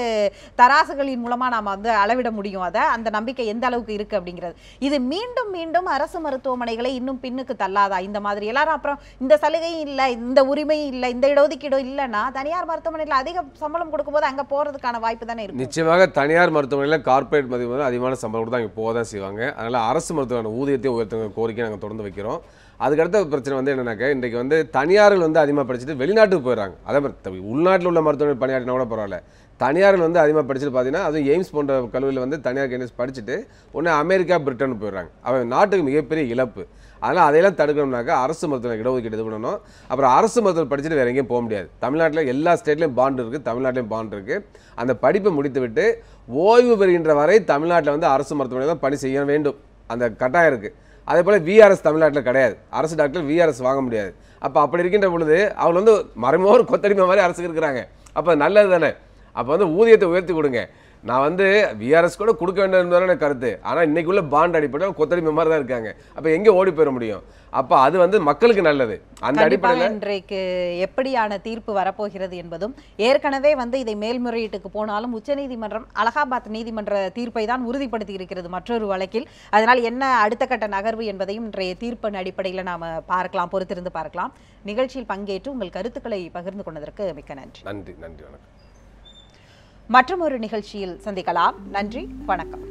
தராசுகளின் மூலமாக நாம் வந்து அளவிட முடியும். அதை அந்த நம்பிக்கை எந்த அளவுக்கு இருக்கு அப்படிங்கிறது. இது மீண்டும் மீண்டும் அரசு மருத்துவமனைகளை இன்னும் பின்னுக்கு தள்ளாதா? இந்த மாதிரி எல்லாரும் அப்புறம் இந்த சலுகையும் இல்லை இந்த உரிமையும் இல்லை இந்த இடஒதுக்கீடும் இல்லைன்னா தனியார் மருத்துவமனையில் அதிக சம்பளம் கொடுக்கும்போது அங்கே போகிறதுக்கான வாய்ப்பு தானே இருக்கும் நிச்சயமாக தனியார் மருத்துவமனையில் கார்ப்பரேட் மதிப்பு வந்து அதிகமான சம்பளம் கொடுத்து அங்கே போக தான் செய்வாங்க. அதனால் அரசு மருத்துவமனை ஊதியத்தை உயர்த்துங்க கோரிக்கை நாங்கள் தொடர்ந்து வைக்கிறோம். அதுக்கடுத்த பிரச்சனை வந்து என்னன்னாக்க இன்றைக்கு வந்து தனியார்கள் வந்து அதிகமாக படிச்சுட்டு வெளிநாட்டுக்கு போயிடுறாங்க. அதே மாதிரி உள்நாட்டில் உள்ள மருத்துவமனை பணியாற்றினா கூட பரவாயில்ல. தனியார்கள் வந்து அதிகமாக படிச்சுட்டு பார்த்தீங்கன்னா அதுவும் எய்ம்ஸ் போன்ற கல்லூரியில் வந்து தனியார் கேண்டிஸ் படிச்சுட்டு உடனே அமெரிக்கா பிரிட்டன் போயிடுறாங்க. அவன் நாட்டுக்கு மிகப்பெரிய இழப்பு. அதனால் அதையெல்லாம் தடுக்கணும்னாக்கா அரசு மருத்துவ இடஒதுக்கீடு இது பண்ணணும். அப்புறம் அரசு மருத்துவம் படிச்சுட்டு வேற எங்கேயும் போக முடியாது. தமிழ்நாட்டில் எல்லா ஸ்டேட்லேயும் பாண்டு இருக்குது தமிழ்நாட்டிலையும் பாண்ட் இருக்குது அந்த படிப்பை முடித்துவிட்டு ஓய்வு பெறுகின்ற வரை தமிழ்நாட்டில் வந்து அரசு மருத்துவமனை தான் பணி செய்ய வேண்டும். அந்த கட்டாயம் இருக்குது அதே போல் விஆர்எஸ் தமிழ்நாட்டில் கிடையாது. அரசு டாக்டர் விஆர்எஸ் வாங்க முடியாது. அப்போ அப்படி இருக்கின்ற பொழுது அவங்க வந்து மறைமுக ஒரு கொத்தடிமை மாதிரி அரசுக்கு இருக்கிறாங்க. அப்போ நல்லது தானே அப்போ வந்து ஊதியத்தை உயர்த்தி கொடுங்க. நான் வந்து விஆர்எஸ் கூட கொடுக்க வேண்டும் என்பதான கருத்து. ஆனால் இன்னைக்குள்ள பாண்ட் அடிப்படையில் கொத்தடிமை மாதிரி தான் இருக்காங்க. அப்போ எங்கே ஓடி போயிட முடியும்? அப்போ அது வந்து மக்களுக்கு நல்லது. அந்த அடிப்படையில் இன்றைக்கு எப்படியான தீர்ப்பு வரப்போகிறது என்பதும் ஏற்கனவே வந்து இதை மேல்முறையீட்டுக்கு போனாலும் உச்சநீதிமன்றம் அலகாபாத் நீதிமன்ற தீர்ப்பை தான் உறுதிப்படுத்தி இருக்கிறது மற்றொரு வழக்கில். அதனால் என்ன அடுத்த கட்ட நகர்வு என்பதையும் இன்றைய தீர்ப்பின் அடிப்படையில் நாம பார்க்கலாம் பொறுத்திருந்து பார்க்கலாம். நிகழ்ச்சியில் பங்கேற்று உங்கள் கருத்துக்களை பகிர்ந்து கொண்டதற்கு மிக்க நன்றி. நன்றி நன்றி வணக்கம். மற்றும் ஒரு நிகழ்ச்சியில் சந்திக்கலாம். நன்றி வணக்கம்.